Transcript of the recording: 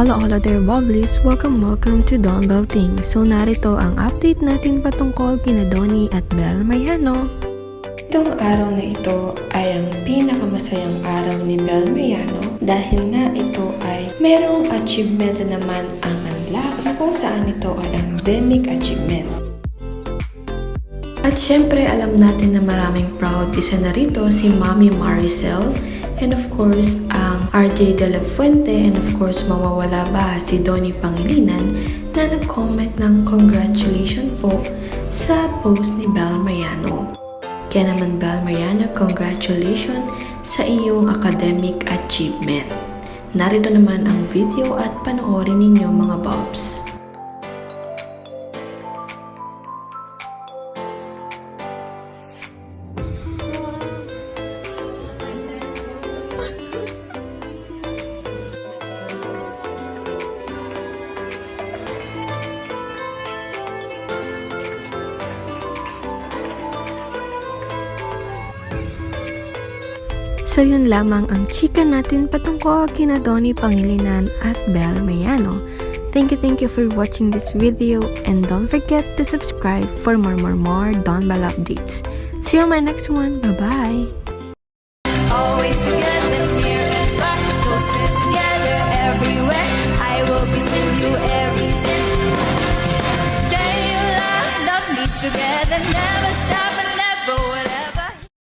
Hola hola there Bubblies! Welcome welcome to Don Bell Ting. So narito ang update natin patungkol kina Donnie at Bel Mariano. Itong araw na ito ay ang pinakamasayang araw ni Bel Mariano dahil nga ito ay merong achievement na naman ang unlock na kung saan ito ay ang academic achievement. At syempre, alam natin na maraming proud. Isa na rito si Mami Maricel and of course, ang RJ De La Fuente and of course, mawawala ba si Donnie Pangilinan na nag-comment ng congratulations po sa post ni Bel Mariano. Kaya naman Bel Mariano, congratulations sa iyong academic achievement. Narito naman ang video at panoorin ninyo mga Bobs. So yun lamang ang chika natin patungkol kina Donnie Pangilinan at Bel Mayano. Thank you, thank you for watching this video and don't forget to subscribe for more, more, more Don Bal updates. See you on my next one. Bye-bye! Always together, near and far, close together everywhere. I will be with you everything. Say you love, love together, never stop and never will.